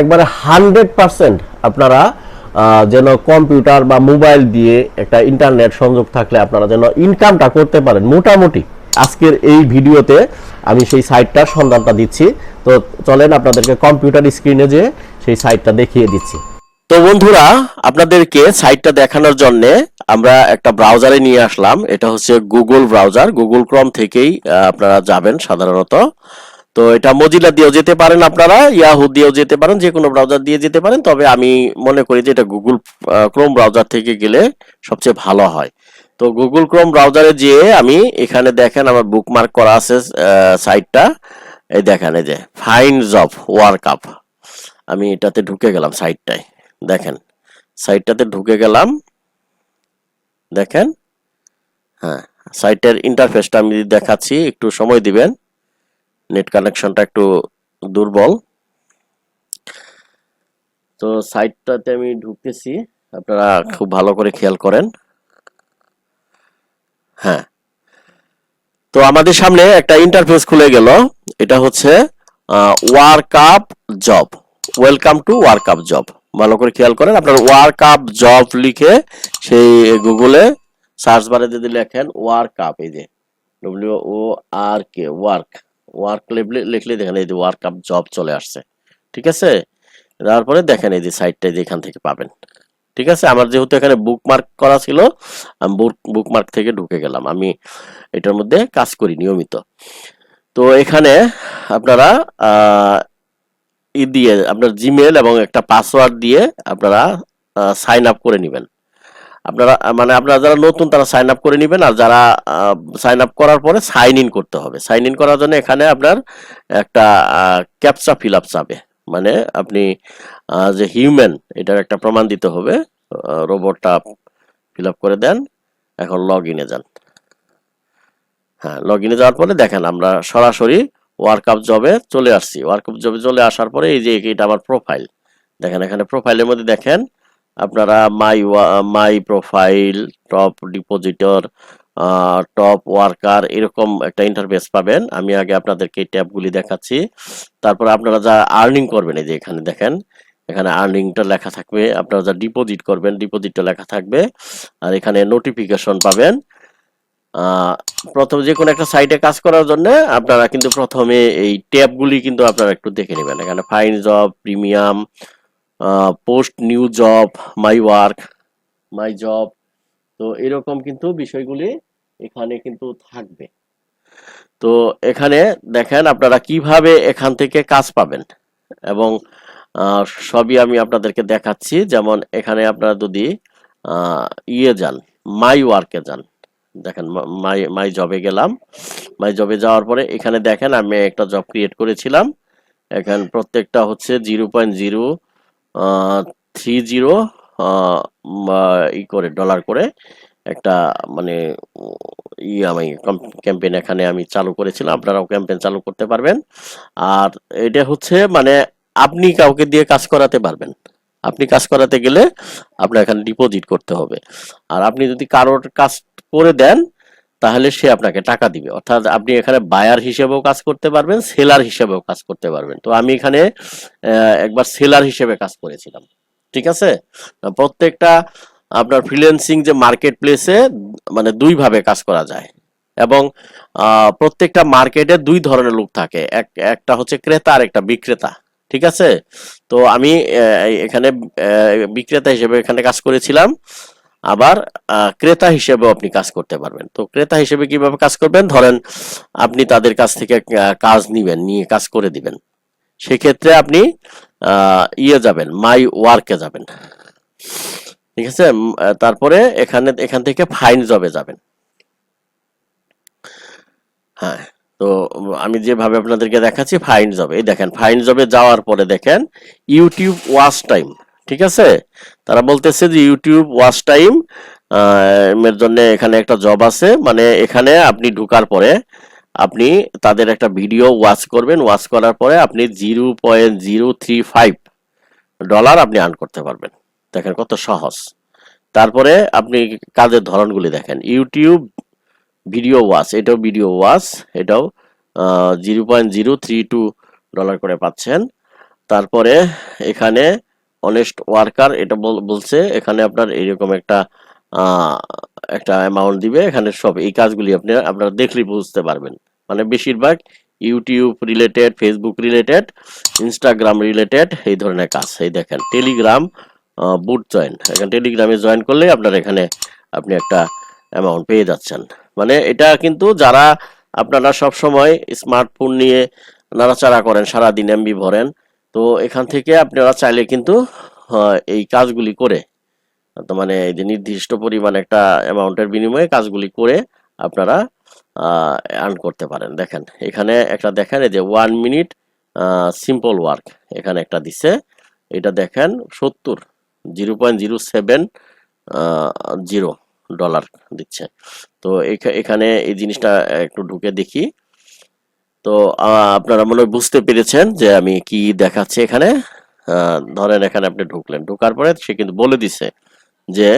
একবারে hundred percent আপনারা যেন কম্পিউটার বা মোবাইল দিয়ে একটা ইন্টারনেট সংযোগ থাকলে আপনারা যেন ইনকামটা করতে পারেন। মোটামুটি আজকের এই ভিডিওতে আমি সেই সাইটটার সন্ধানটা দিচ্ছি। তো চলেন আপনাদেরকে কম্পিউটার স্ক্রিনে যে সেই সাইটটা দেখিয়ে দিচ্ছি। তো বন্ধুরা, আপনাদেরকে সাইটটা দেখানোর জন্য আমরা একটা ব্রাউজারে নিয়ে আসলাম। এটা হচ্ছে গুগল ব্রাউজার গুগল ক্রম থেকেই আপনারা যাবেন সাধারণত। তো এটা মজিলা দিয়েও যেতে পারেন আপনারা ইয়াহু দিয়েও যেতে পারেন যে কোনো ব্রাউজার দিয়ে যেতে পারেন, তবে আমি মনে করি যে এটা গুগল ক্রোম ব্রাউজার থেকে গেলে সবচেয়ে ভালো হয়। তো গুগল ক্রোম ব্রাউজারে যেয়ে আমি এখানে দেখেন আমার বুকমার্ক করা আছে সাইটটা এই দেখেন, এই যে ফাইন জব ওয়ার্ক আপ আমি এটাতে ঢুকে গেলাম সাইটটায় দেখেন। সাইটটাতে ঢুকে গেলাম, দেখেন। হ্যাঁ সাইটের ইন্টারফেসটা আমি দেখাচ্ছি, একটু সময় দিবেন। নেট কানেকশনটা একটু দুর্বল। তো সাইটটাতে আমি ঢুকতেছি, আপনারা খুব ভালো করে খেয়াল করেন। হ্যাঁ। তো আমাদের সামনে একটা ইন্টারফেস খুলে গেল, এটা হচ্ছে work up job welcome to work up job ভালো করে খেয়াল করেন, আপনার ওয়ার্ক আপ জব লিখে সেই গুগলে সার্চ বারে যদি লেখেন ওয়ার্ক এই যে W O R K work work লিখলে দেখেন এই যে ওয়ার্ক আপ জব চলে আসছে, ঠিক আছে? তারপরে দেখেন এই যে সাইটটা এখান থেকে পাবেন, ঠিক আছে? আমার যেহেতু এখানে বুকমার্ক করা ছিল, আমি বুকমার্ক থেকে ঢুকে গেলাম। আমি এটার মধ্যে কাজ করি নিয়মিত। তো এখানে আপনারা ই দিয়ে আপনার জিমেল এবং একটা পাসওয়ার্ড দিয়ে আপনারা সাইন আপ করে নেবেন। আপনারা মানে আপনারা যারা নতুন তারা সাইন আপ করে নেবেন আর যারা সাইন আপ করার পরে সাইন ইন করতে হবে। সাইন ইন করার জন্য এখানে আপনার একটা ক্যাপচা ফিল আপ চাবে। মানে আপনি যে হিউম্যান এটার একটা প্রমাণ দিতে হবে। রোবটটা ফিল আপ করে দেন। এখন লগ ইনে যান। হ্যাঁ লগ ইনে যাওয়ার পরে দেখেন আমরা সরাসরি ওয়ার্কআপ জবে চলে আসছি। ওয়ার্কআপ জবে চলে আসার পরে এই যে এটা আমার প্রোফাইল দেখেন এখানে প্রোফাইলের মধ্যে দেখেন আপনারা my my profile top depositor top worker এরকম একটা ইন্টারফেস পাবেন। আমি আগে আপনাদেরকে এই ট্যাবগুলি দেখাচ্ছি। তারপরে আপনারা যা আর্নিং করবেন, এই যে এখানে দেখেন, এখানে আর্নিংটা লেখা থাকবে। আপনারা যা ডিপোজিট করবেন ডিপোজিটটা লেখা থাকবে। আর এখানে নোটিফিকেশন পাবেন। প্রথম যে কোনো একটা সাইটে কাজ করার জন্য আপনারা কিন্তু প্রথমে এই ট্যাবগুলি কিন্তু আপনারা একটু দেখে নেবেন। এখানে fine job premium post new job my work my job তো এরকম কিন্তু বিষয়গুলি এখানে কিন্তু থাকবে। তো এখানে দেখেন আপনারা কীভাবে এখান থেকে কাজ পাবেন। এবং সবই আমি আপনাদেরকে দেখাচ্ছি। যেমন এখানে আপনারা যদি ইয়ে যান মাই ওয়ার্কে যান। দেখেন মাই মাই জবে গেলাম। মাই জবে যাওয়ার পরে এখানে দেখেন আমি একটা জব ক্রিয়েট করেছিলাম। এখানে প্রত্যেকটা হচ্ছে zero point zero three zero ই করে, ডলার করে একটা মানে ই আমি ক্যাম্পেইন এখানে আমি চালু করেছিলাম। আপনারাও ক্যাম্পেইন চালু করতে পারবেন। আর এটা হচ্ছে মানে আপনি কাউকে দিয়ে কাজ করাতে পারবেন। আপনি কাজ করাতে গেলে আপনার এখানে ডিপোজিট করতে হবে। আর আপনি যদি কারোর কাজ করে দেন তাহলে সে আপনাকে টাকা দিবে। অর্থাৎ আপনি এখানে বায়ার হিসেবেও কাজ করতে পারবেন সেলার হিসেবেও কাজ করতে পারবেন। তো আমি এখানে একবার সেলার হিসেবে কাজ করেছিলাম। ঠিক আছে? প্রত্যেকটা আপনার ফ্রিল্যান্সিং যে মার্কেট প্লেসে মানে দুই ভাবে কাজ করা যায়। এবং প্রত্যেকটা মার্কেটে দুই ধরনের লোক থাকে। এক, একটা হচ্ছে ক্রেতা, আর একটা বিক্রেতা। ঠিক আছে? তো আমি এখানে বিক্রেতা হিসেবে এখানে কাজ করেছিলাম। আবার ক্রেতা হিসেবেও আপনি কাজ করতে পারবেন। তো ক্রেতা হিসেবে কীভাবে কাজ করবেন? ধরেন, আপনি তাদের কাছ থেকে কাজ নিবেন, নিয়ে কাজ করে দিবেন। সেক্ষেত্রে আপনি ইয়ে যাবেন, মাই ওয়ার্কে যাবেন। ঠিক আছে? তারপরে এখানে, এখান থেকে ফাইন জবে যাবেন। হ্যাঁ তো আমি যেভাবে আপনাদেরকে দেখাচ্ছি, ফাইন জবে। এই দেখেন, ফাইন জবে যাওয়ার পরে দেখেন, ইউটিউব ওয়াচ টাইম। ঠিক আছে? তারা বলতেছে যে ইউটিউব ওয়াচ টাইম এর জন্য এখানে একটা জব আছে। মানে এখানে আপনি ঢুকার পরে আপনি তাদের একটা ভিডিও ওয়াচ করবেন। ওয়াচ করার পরে আপনি zero point zero three five dollar আপনি আর্ন করতে পারবেন। দেখেন কত সহজ। তারপরে আপনি কাজের ধরনগুলি দেখেন। ইউটিউব ভিডিও ওয়াচ এটাও ভিডিও ওয়াচ এটাও zero point zero three two dollar করে পাচ্ছেন। তারপরে এখানে অনেস্ট ওয়ার্কার এটা বল- বলছে, এখানে আপনার এইরকম একটা একটা অ্যামাউন্ট দিবে, এখানে সব, এই কাজগুলি আপনি, আপনারা দেখলেই বুঝতে পারবেন। মানে বেশিরভাগ YouTube related Facebook related Instagram related এই ধরনের কাজ। এই দেখেন টেলিগ্রাম বুট জয়েন এখানে টেলিগ্রামে জয়েন করলে আপনার এখানে আপনি একটা অ্যামাউন্ট পেয়ে যাচ্ছেন। মানে এটা কিন্তু যারা আপনারা সব সময় স্মার্টফোন নিয়ে নাড়াচাড়া করেন, সারাদিন এমবি ভরেন তো এখান থেকে আপনারা চাইলে কিন্তু এই কাজগুলি করে মানে এই যে নির্দিষ্ট পরিমাণ একটা অ্যামাউন্টের বিনিময়ে কাজগুলি করে আপনারা আর্ন করতে পারেন। দেখেন, এখানে একটা দেখেন, এই যে ওয়ান মিনিট সিম্পল ওয়ার্ক এখানে একটা দিছে। এটা দেখেন, সত্তর zero point zero seven zero dollar দিচ্ছে। তো এখা- এখানে এই জিনিসটা একটু ঢুকে দেখি। তো আপনারা মনে হয় বুঝতে পেরেছেন যে আমি কি দেখাচ্ছি এখানে? ধরেন এখানে আপনি ঢুকলেন। ঢোকার পরে সে কিন্তু বলে দিছে যে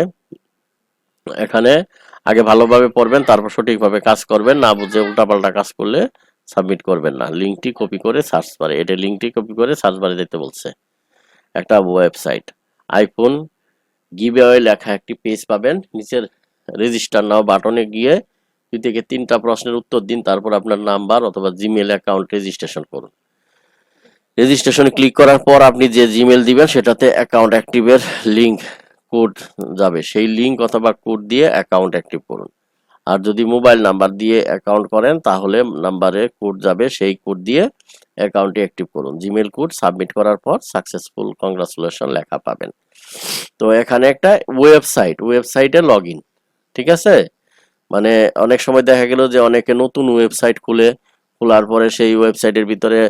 এখানে আগে ভালোভাবে পড়বেন, তারপর সঠিকভাবে কাজ করবেন, না বুঝে উল্টাপাল্টা কাজ করলে সাবমিট করবেন না। লিঙ্কটি কপি করে সার্চ বারে, এটা লিঙ্কটি কপি করে সার্চ বারে দিতে বলছে। একটা ওয়েবসাইট, আইফোন গিভওয়ে লেখা একটি পেজ পাবেন। নিচের রেজিস্টার নাও বাটনে গিয়ে দুই থেকে তিনটা প্রশ্নের উত্তর দিন, তারপর আপনার নাম্বার অথবা জিমেল অ্যাকাউন্ট রেজিস্ট্রেশন করুন। রেজিস্ট্রেশন ক্লিক করার পর আপনি যে জিমেল দিবেন, সেটাতে অ্যাকাউন্ট অ্যাক্টিভের লিঙ্ক কোড যাবে। সেই লিঙ্ক অথবা কোড দিয়ে অ্যাকাউন্ট অ্যাক্টিভ করুন। আর যদি মোবাইল নাম্বার দিয়ে অ্যাকাউন্ট করেন, তাহলে নাম্বারে কোড যাবে। সেই কোড দিয়ে অ্যাকাউন্টটি অ্যাক্টিভ করুন। জিমেল কোড সাবমিট করার পর সাকসেসফুল কংগ্রাচুলেশন লেখা পাবেন। তো এখানে একটা ওয়েবসাইট ওয়েবসাইটে লগ ঠিক আছে? মানে অনেক সময় দেখা গেল যে অনেকে নতুন ওয়েবসাইট খুলে, খোলার পরে সেই ওয়েবসাইটের ভিতরে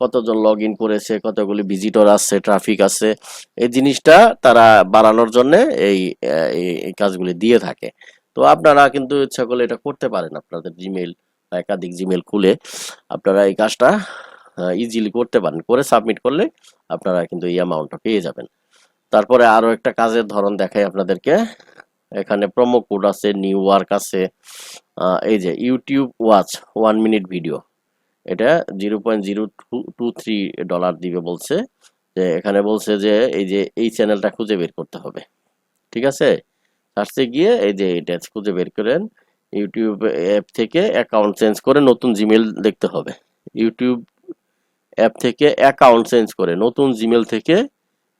কতজন লগ ইন করেছে, কতগুলি ভিজিটর আছে ট্রাফিক আছে এই জিনিসটা তারা বাড়ানোর জন্য এই এই- কাজগুলি দিয়ে থাকে। তো আপনারা কিন্তু ইচ্ছা করলে এটা করতে পারেন আপনাদের জিমেল বা একাধিক জিমেল খুলে। আপনারা এই কাজটা ইজিলি করতে পারেন। করে সাবমিট করলে আপনারা কিন্তু এই অ্যামাউন্টটা পেয়ে যাবেন। তারপরে আরও একটা কাজের ধরন দেখাই আপনাদেরকে। এখানে প্রোমো কোড আছে নিউ ওয়ার্ক আছে এই যে YouTube watch one minute video এটা zero point zero two three dollar দিবে বলছে, যে এখানে বলছে যে এই যে এই চ্যানেলটা খুঁজে বের করতে হবে। ঠিক আছে? সার্চে গিয়ে এই যে এটা খুঁজে বের করেন ইউটিউব অ্যাপ থেকে অ্যাকাউন্ট চেঞ্জ করে নতুন জিমেল দেখতে হবে। ইউটিউব অ্যাপ থেকে অ্যাকাউন্ট চেঞ্জ করে নতুন জিমেল থেকে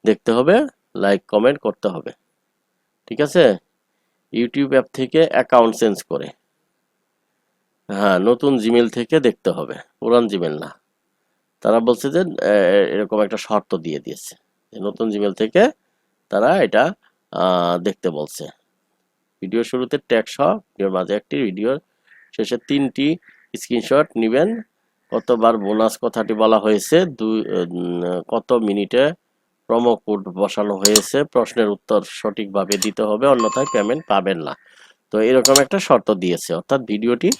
দেখতে হবে লাইক কমেন্ট করতে হবে। ঠিক আছে? ইউটিউব অ্যাপ থেকে অ্যাকাউন্ট চেঞ্জ করে। হ্যাঁ নতুন জিমেল থেকে দেখতে হবে। পুরান জিমেল না। তারা বলছে যে এরকম একটা শর্ত দিয়ে দিয়েছে। নতুন জিমেল থেকে তারা এটা দেখতে বলছে। ভিডিও শুরুতে ট্যাগ সহ, ভিডিওর মাঝে একটি, ভিডিওর শেষে তিনটি স্ক্রিনশট নেবেন। কতবার বোনাস কথাটি বলা হয়েছে, দুই কত মিনিটে প্রোমো কোড বসানো হয়েছে। প্রশ্নের উত্তর সঠিকভাবে দিতে হবে, অন্যথায় পেমেন্ট পাবেন না। তো এরকম একটা শর্ত দিয়েছে। অর্থাৎ ভিডিওটি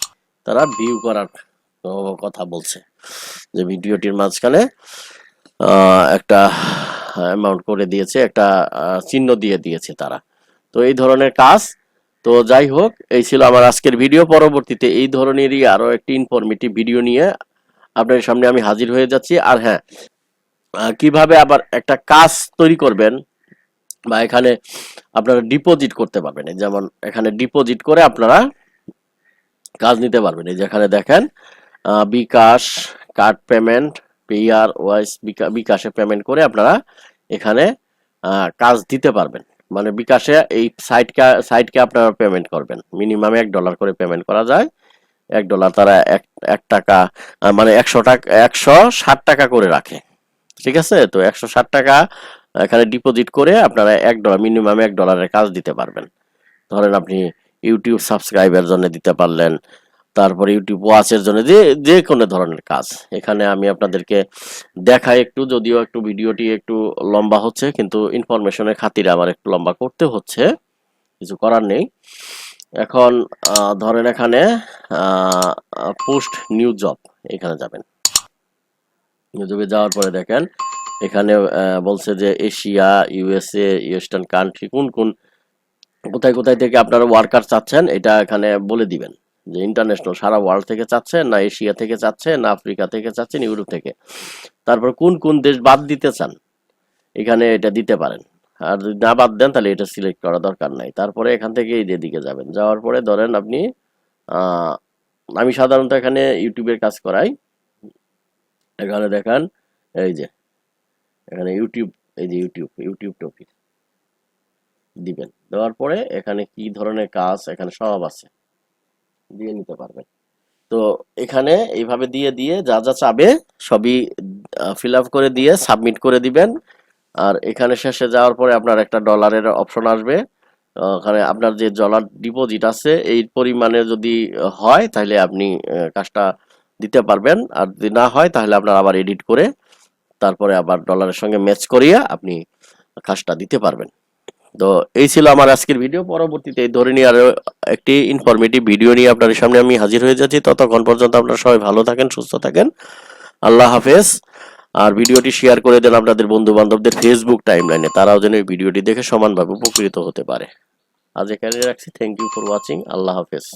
তারা ভিউ করার কথা বলছে যে ভিডিওটির মাঝখানে একটা অ্যামাউন্ট করে দিয়েছে, একটা চিহ্ন দিয়ে দিয়েছে তারা। তো এই ধরনের কাজ। তো যাই হোক, এই ছিল আমার আজকের ভিডিও পরবর্তীতে এই ধরনেরই আরও একটি ইনফরমেটিভ ভিডিও নিয়ে আপনার সামনে আমি হাজির হয়ে যাচ্ছি। আর হ্যাঁ কীভাবে আবার একটা কাজ তৈরি করবেন বা এখানে আপনারা ডিপোজিট করতে পারবেন। যেমন এখানে ডিপোজিট করে আপনারা কাজ নিতে পারবেন। এই যেখানে দেখেন bKash card payment payer wise বিকাশে পেমেন্ট করে আপনারা এখানে কাজ দিতে পারবেন। মানে বিকাশে এই সাইটকে সাইটকে আপনারা পেমেন্ট করবেন। মিনিমাম এক ডলার করে পেমেন্ট করা যায়। এক ডলার তারা এক এক টাকা মানে একশো টাকা, একশো ষাট টাকা করে রাখে। ঠিক আছে? তো একশো ষাট টাকা এখানে ডিপোজিট করে আপনারা এক ডলার মিনিমাম এক ডলারের কাজ দিতে পারবেন। ধরেন আপনি ইউটিউব সাবস্ক্রাইবের জন্য দিতে পারলেন, তারপরে ইউটিউব ওয়াচের জন্য, যে যে কোনো ধরনের কাজ। এখানে আমি আপনাদেরকে দেখাই একটু, যদিও একটু ভিডিওটি একটু লম্বা হচ্ছে, কিন্তু ইনফরমেশনের খাতিরে আমার একটু লম্বা করতে হচ্ছে, কিছু করার নেই। এখন ধরেন এখানে পোস্ট নিউ জব এখানে যাবেন। ইউটিউবে যাওয়ার পরে দেখেন এখানে বলছে যে এশিয়া, ইউএসএ ইস্টার্ন কান্ট্রি কোন কোন, কোথায় কোথায় থেকে আপনারা ওয়ার্কার চাচ্ছেন, এটা এখানে বলে দিবেন। যে ইন্টারন্যাশনাল, সারা ওয়ার্ল্ড থেকে চাচ্ছেন, না এশিয়া থেকে চাচ্ছেন, না আফ্রিকা থেকে চাচ্ছেন, ইউরোপ থেকে। তারপর কোন কোন দেশ বাদ দিতে চান, এখানে এটা দিতে পারেন। আর যদি না বাদ দেন, তাহলে এটা সিলেক্ট করা দরকার নাই। তারপরে এখান থেকে এই দিকে যাবেন। যাওয়ার পরে ধরেন আপনি আমি সাধারণত এখানে ইউটিউবের কাজ করাই। এখানে দেখান, এই যে, এখানে ইউটিউব এই যে ইউটিউব ইউটিউব টপিক দিবেন। দেওয়ার পরে এখানে কি ধরনের কাজ এখানে সব আছে, দিয়ে নিতে পারবেন। তো এখানে এইভাবে দিয়ে দিয়ে যা যা চাবে সবই ফিল আপ করে দিয়ে সাবমিট করে দিবেন। আর এখানে শেষে যাওয়ার পরে আপনার একটা ডলারের অপশন আসবে। ওখানে আপনার যে ডলার ডিপোজিট আছে, এই পরিমাণে যদি হয়, তাহলে আপনি কাজটা দিতে পারবেন। আর যদি না হয়, তাহলে আপনার আবার এডিট করে তারপরে আবার ডলারের সঙ্গে ম্যাচ করিয়ে আপনি কাজটা দিতে পারবেন। তো এই ছিল আমার আজকের ভিডিও পরবর্তীতে এই ধরে নিয়ে আরও একটি ইনফরমেটিভ ভিডিও নিয়ে আপনার সামনে আমি হাজির হয়ে যাচ্ছি। ততক্ষণ পর্যন্ত আপনারা সবাই ভালো থাকেন, সুস্থ থাকেন। আল্লাহ হাফেজ। আর ভিডিওটি শেয়ার করে দেন আপনাদের বন্ধু বান্ধবদের ফেসবুক টাইমলাইনে তারাও যেন এই ভিডিওটি দেখে সমানভাবে উপকৃত হতে পারে। আজ এখানে রাখছি। থ্যাংক ইউ ফর ওয়াচিং আল্লাহ হাফেজ।